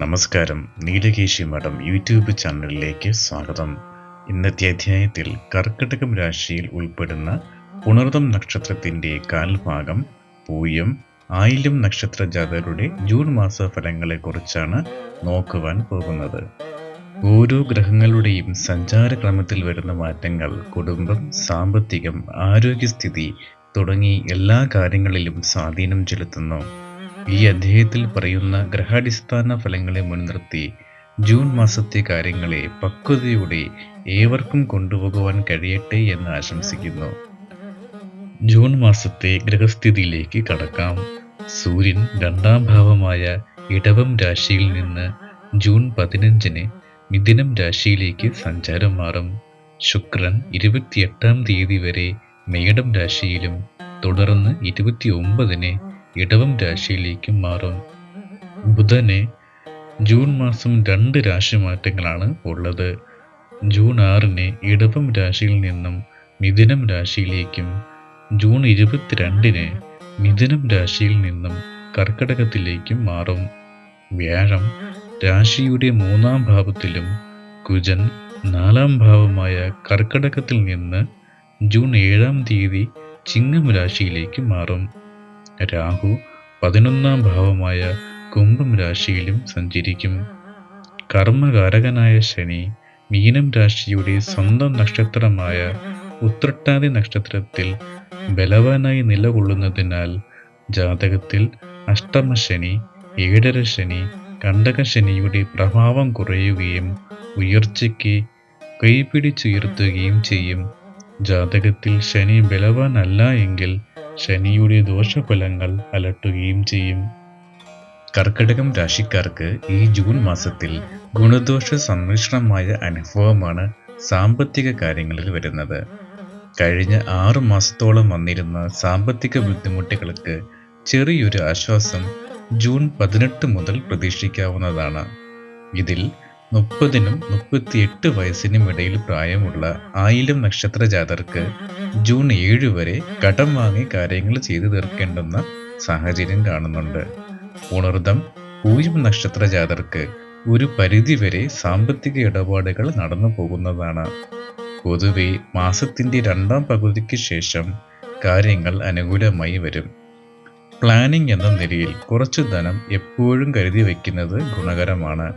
നമസ്കാരം. നീലകേശി മഠം യൂട്യൂബ് ചാനലിലേക്ക് സ്വാഗതം. ഇന്നത്തെ അധ്യായത്തിൽ കർക്കിടകം രാശിയിൽ ഉൾപ്പെടുന്ന പുണർതം നക്ഷത്രത്തിന്റെ കാൽഭാഗം പൂയം ആയില്യം നക്ഷത്ര ജാതകരുടെ ജൂൺ മാസ ഫലങ്ങളെക്കുറിച്ചാണ് നോക്കുവാൻ പോകുന്നത്. ഓരോ ഗ്രഹങ്ങളുടെയും സഞ്ചാരക്രമത്തിൽ വരുന്ന മാറ്റങ്ങൾ കുടുംബം സാമ്പത്തികം ആരോഗ്യസ്ഥിതി തുടങ്ങി എല്ലാ കാര്യങ്ങളിലും സ്വാധീനം ചെലുത്തുന്നു. ഈ അധ്യായത്തിൽ പറയുന്ന ഗ്രഹാടിസ്ഥാന ഫലങ്ങളെ മുൻനിർത്തി ജൂൺ മാസത്തെ കാര്യങ്ങളെ പക്വതയോടെ ഏവർക്കും കൊണ്ടുപോകുവാൻ കഴിയട്ടെ എന്ന് ആശംസിക്കുന്നു. ജൂൺ മാസത്തെ ഗ്രഹസ്ഥിതിയിലേക്ക് കടക്കാം. സൂര്യൻ രണ്ടാം ഭാവമായ ഇടവം രാശിയിൽ നിന്ന് ജൂൺ പതിനഞ്ചിന് മിഥുനം രാശിയിലേക്ക് സഞ്ചാരം മാറും. ശുക്രൻ ഇരുപത്തിയെട്ടാം തീയതി വരെ മേടം രാശിയിലും തുടർന്ന് ഇരുപത്തി ഒമ്പതിന് ഇടവം രാശിയിലേക്കും മാറും. ബുധനെ ജൂൺ മാസം രണ്ട് രാശി മാറ്റങ്ങളാണ് ഉള്ളത്. ജൂൺ ആറിന് ഇടവം രാശിയിൽ നിന്നും മിഥുനം രാശിയിലേക്കും ജൂൺ ഇരുപത്തിരണ്ടിന് മിഥുനം രാശിയിൽ നിന്നും കർക്കടകത്തിലേക്കും മാറും. വ്യാഴം രാശിയുടെ മൂന്നാം ഭാവത്തിലും കുജൻ നാലാം ഭാവമായ കർക്കടകത്തിൽ നിന്ന് ജൂൺ ഏഴാം തീയതി ചിങ്ങം രാശിയിലേക്ക് മാറും. രാഹു പതിനൊന്നാം ഭാവമായ കുംഭം രാശിയിലും സഞ്ചരിക്കും. കർമ്മകാരകനായ ശനി മീനം രാശിയുടെ സ്വന്തം നക്ഷത്രമായ ഉത്രട്ടാതി നക്ഷത്രത്തിൽ ബലവാനായി നിലകൊള്ളുന്നതിനാൽ ജാതകത്തിൽ അഷ്ടമശനി ഏഴര ശനി കണ്ടകശനിയുടെ പ്രഭാവം കുറയുകയും ഉയർച്ചയ്ക്ക് കൈപിടിച്ചുയർത്തുകയും ചെയ്യും. ജാതകത്തിൽ ശനി ബലവാനല്ല എങ്കിൽ ശനിയുടെ ദോഷഫലങ്ങൾ അലട്ടുകയും ചെയ്യും. കർക്കിടകം രാശിക്കാർക്ക് ഈ ജൂൺ മാസത്തിൽ ഗുണദോഷ സമ്മിശ്രമായ അനുഭവമാണ് സാമ്പത്തിക കാര്യങ്ങളിൽ വരുന്നത്. കഴിഞ്ഞ ആറു മാസത്തോളം വന്നിരുന്ന സാമ്പത്തിക ബുദ്ധിമുട്ടുകൾക്ക് ചെറിയൊരു ആശ്വാസം ജൂൺ പതിനെട്ട് മുതൽ പ്രതീക്ഷിക്കാവുന്നതാണ്. ഇതിൽ മുപ്പതിനും മുപ്പത്തിയെട്ട് വയസ്സിനും ഇടയിൽ പ്രായമുള്ള ആയിരം നക്ഷത്ര ജാതർക്ക് ജൂൺ ഏഴ് വരെ കടം വാങ്ങി കാര്യങ്ങൾ ചെയ്തു തീർക്കേണ്ടുന്ന സാഹചര്യം കാണുന്നുണ്ട്. ഉണർദം പൂയം നക്ഷത്ര ജാതർക്ക് ഒരു പരിധിവരെ സാമ്പത്തിക ഇടപാടുകൾ നടന്നു പോകുന്നതാണ്. പൊതുവെ മാസത്തിന്റെ രണ്ടാം പകുതിക്ക് ശേഷം കാര്യങ്ങൾ അനുകൂലമായി വരും. പ്ലാനിംഗ് എന്ന നിലയിൽ കുറച്ചു ധനം എപ്പോഴും കരുതി വയ്ക്കുന്നത് ഗുണകരമാണ്.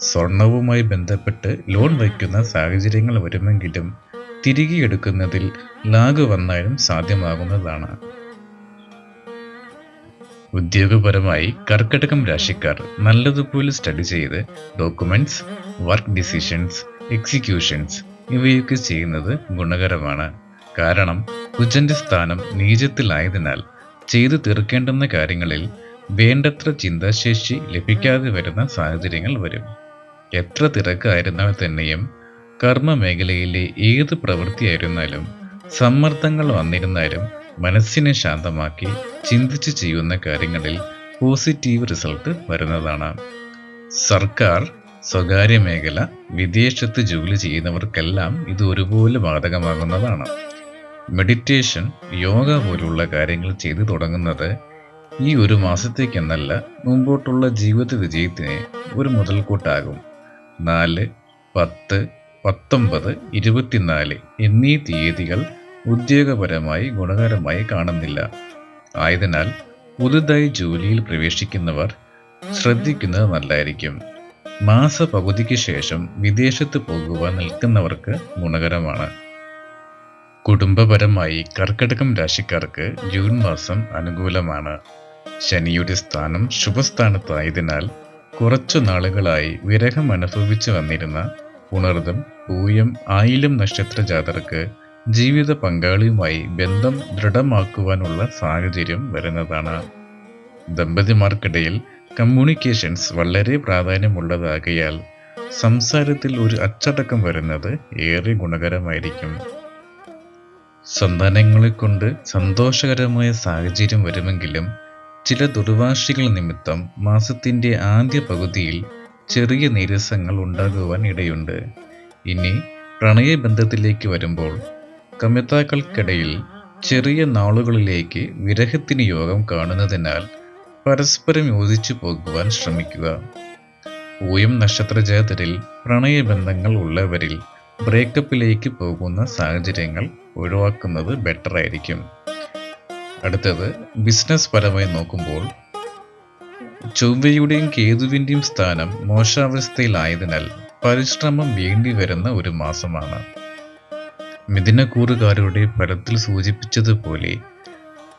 സ്വർണവുമായി ബന്ധപ്പെട്ട് ലോൺ വയ്ക്കുന്ന സാഹചര്യങ്ങൾ വരുമെങ്കിലും തിരികെ എടുക്കുന്നതിൽ ലാഗ് വന്നാലും സാധ്യമാകുന്നതാണ്. ഉദ്യോഗപരമായി കർക്കടകം രാശിക്കാർ നല്ലതുപോലെ സ്റ്റഡി ചെയ്ത് ഡോക്യുമെന്റ്സ് വർക്ക് ഡിസിഷൻസ് എക്സിക്യൂഷൻസ് ഇവയൊക്കെ ചെയ്യുന്നത് ഗുണകരമാണ്. കാരണം കുജന്റെ സ്ഥാനം നീചത്തിലായതിനാൽ ചെയ്തു തീർക്കേണ്ടുന്ന കാര്യങ്ങളിൽ വേണ്ടത്ര ചിന്താശേഷി ലഭിക്കാതെ വരുന്ന സാഹചര്യങ്ങൾ വരും. എത്ര തിരക്കായിരുന്നാൽ തന്നെയും കർമ്മ മേഖലയിലെ ഏത് പ്രവൃത്തിയായിരുന്നാലും സമ്മർദ്ദങ്ങൾ വന്നിരുന്നാലും മനസ്സിനെ ശാന്തമാക്കി ചിന്തിച്ച് ചെയ്യുന്ന കാര്യങ്ങളിൽ പോസിറ്റീവ് റിസൾട്ട് വരുന്നതാണ്. സർക്കാർ സ്വകാര്യ മേഖല വിദേശത്ത് ജോലി ചെയ്യുന്നവർക്കെല്ലാം ഇത് ഒരുപോലെ ബാധകമാകുന്നതാണ്. മെഡിറ്റേഷൻ യോഗ പോലുള്ള കാര്യങ്ങൾ ചെയ്തു തുടങ്ങുന്നത് ഈ ഒരു മാസത്തേക്കെന്നല്ല മുമ്പോട്ടുള്ള ജീവിത വിജയത്തിന് ഒരു മുതൽക്കൂട്ടാകും. നാല് പത്ത് പത്തൊമ്പത് ഇരുപത്തിനാല് എന്നീ തീയതികൾ ഉദ്യോഗപരമായി ഗുണകരമായി കാണുന്നില്ല. ആയതിനാൽ പുതുതായി ജോലിയിൽ പ്രവേശിക്കുന്നവർ ശ്രദ്ധിക്കുന്നത് നല്ലതായിരിക്കും. മാസ പകുതിക്ക് ശേഷം വിദേശത്ത് പോകുവാൻ നിൽക്കുന്നവർക്ക് ഗുണകരമാണ്. കുടുംബപരമായി കർക്കടകം രാശിക്കാർക്ക് ജൂൺ മാസം അനുകൂലമാണ്. ശനിയുടെ സ്ഥാനം ശുഭസ്ഥാനത്തായതിനാൽ കുറച്ചു നാളുകളായി വിരഹം അനുഭവിച്ചു വന്നിരുന്ന ഉണർദം പൂയം ആയിലും നക്ഷത്ര ജാതർക്ക് ജീവിത പങ്കാളിയുമായി ബന്ധം ദൃഢമാക്കുവാനുള്ള സാഹചര്യം വരുന്നതാണ്. ദമ്പതിമാർക്കിടയിൽ കമ്മ്യൂണിക്കേഷൻസ് വളരെ പ്രാധാന്യമുള്ളതാകയാൽ സംസാരത്തിൽ ഒരു അച്ചടക്കം വരുന്നത് ഏറെ ഗുണകരമായിരിക്കും. സന്താനങ്ങളെ കൊണ്ട് സന്തോഷകരമായ സാഹചര്യം വരുമെങ്കിലും ചില ദുർവാശികൾ നിമിത്തം മാസത്തിന്റെ ആദ്യ പകുതിയിൽ ചെറിയ നീരസങ്ങൾ ഉണ്ടാകുവാൻ ഇടയുണ്ട്. ഇനി പ്രണയബന്ധത്തിലേക്ക് വരുമ്പോൾ കമിതാക്കൾക്കിടയിൽ ചെറിയ നാളുകളിലേക്ക് വിരഹത്തിന് യോഗം കാണുന്നതിനാൽ പരസ്പരം യോജിച്ചു പോകുവാൻ ശ്രമിക്കുക. പൂയം നക്ഷത്ര ജാതരിൽ പ്രണയബന്ധങ്ങൾ ഉള്ളവരിൽ ബ്രേക്കപ്പിലേക്ക് പോകുന്ന സാഹചര്യങ്ങൾ ഒഴിവാക്കുന്നത് ബെറ്റർ ആയിരിക്കും. അടുത്തത് ബിസിനസ് പരമായി നോക്കുമ്പോൾ ചൊവ്വയുടെയും കേതുവിന്റെയും സ്ഥാനം മോശാവസ്ഥയിലായതിനാൽ പരിശ്രമം വേണ്ടി വരുന്ന ഒരു മാസമാണ്. മിഥുനക്കൂറുകാരുടെ ഫലത്തിൽ സൂചിപ്പിച്ചതുപോലെ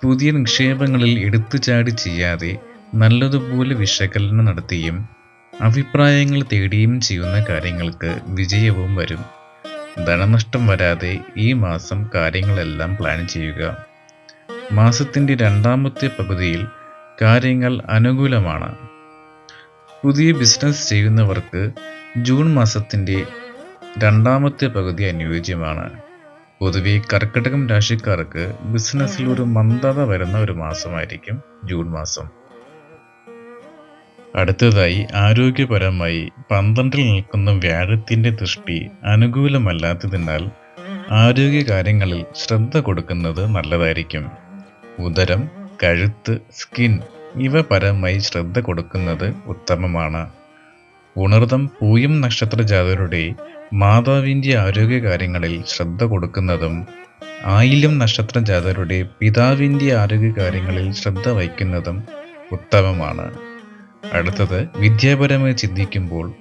പുതിയ നിക്ഷേപങ്ങളിൽ എടുത്തു ചാടി ചെയ്യാതെ നല്ലതുപോലെ വിശകലനം നടത്തിയും അഭിപ്രായങ്ങൾ തേടിയും ചെയ്യുന്ന കാര്യങ്ങൾക്ക് വിജയവും വരും. ധനനഷ്ടം വരാതെ ഈ മാസം കാര്യങ്ങളെല്ലാം പ്ലാൻ ചെയ്യുക. മാസത്തിന്റെ രണ്ടാമത്തെ പകുതിയിൽ കാര്യങ്ങൾ അനുകൂലമാണ്. പുതിയ ബിസിനസ് ചെയ്യുന്നവർക്ക് ജൂൺ മാസത്തിന്റെ രണ്ടാമത്തെ പകുതി അനുയോജ്യമാണ്. പൊതുവെ കർക്കിടകം രാശിക്കാർക്ക് ബിസിനസ്സിൽ ഒരു മന്ദത വരുന്ന ഒരു മാസമായിരിക്കും ജൂൺ മാസം. അടുത്തതായി ആരോഗ്യപരമായി പന്ത്രണ്ടിൽ നിൽക്കുന്ന വ്യാഴത്തിന്റെ ദൃഷ്ടി അനുകൂലമല്ലാത്തതിനാൽ ആരോഗ്യ കാര്യങ്ങളിൽ ശ്രദ്ധ കൊടുക്കുന്നത് നല്ലതായിരിക്കും. ഉദരം കഴുത്ത് സ്കിൻ ഇവ പരമായി ശ്രദ്ധ കൊടുക്കുന്നത് ഉത്തമമാണ്. ഉണർദം പൂയം നക്ഷത്ര ജാതരുടെ മാതാവിന്റെ ആരോഗ്യകാര്യങ്ങളിൽ ശ്രദ്ധ കൊടുക്കുന്നതും ആയില്യം നക്ഷത്ര ജാതരുടെ പിതാവിന്റെ ആരോഗ്യകാര്യങ്ങളിൽ ശ്രദ്ധ വയ്ക്കുന്നതും ഉത്തമമാണ്. അടുത്തത് വിദ്യാപരമായി ചിന്തിക്കുമ്പോൾ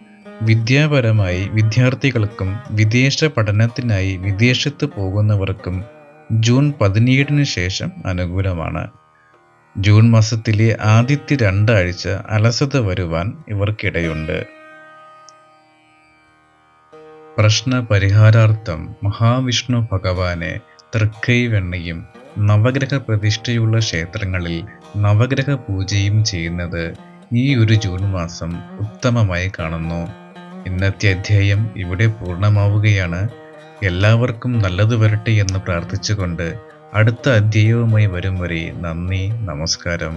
വിദ്യാപരമായി വിദ്യാർത്ഥികൾക്കും വിദേശ പഠനത്തിനായി വിദേശത്ത് പോകുന്നവർക്കും ജൂൺ പതിനേഴിന് ശേഷം അനുകൂലമാണ്. ജൂൺ മാസത്തിലെ ആദ്യത്തെ രണ്ടാഴ്ച അലസത വരുവാൻ ഇവർക്കിടയുണ്ട്. പ്രശ്ന പരിഹാരാർത്ഥം മഹാവിഷ്ണു ഭഗവാനെ തൃക്കൈവെണ്ണയും നവഗ്രഹ പ്രതിഷ്ഠയുള്ള ക്ഷേത്രങ്ങളിൽ നവഗ്രഹ പൂജയും ചെയ്യുന്നത് ഈ ഒരു ജൂൺ മാസം ഉത്തമമായി കാണുന്നു. ഇന്നത്തെ അധ്യായം ഇവിടെ പൂർണമാവുകയാണ്. എല്ലാവർക്കും നല്ലത് വരട്ടെ എന്ന് പ്രാർത്ഥിച്ചുകൊണ്ട് അടുത്ത അധ്യായവുമായി വരും വരെ നന്ദി നമസ്കാരം.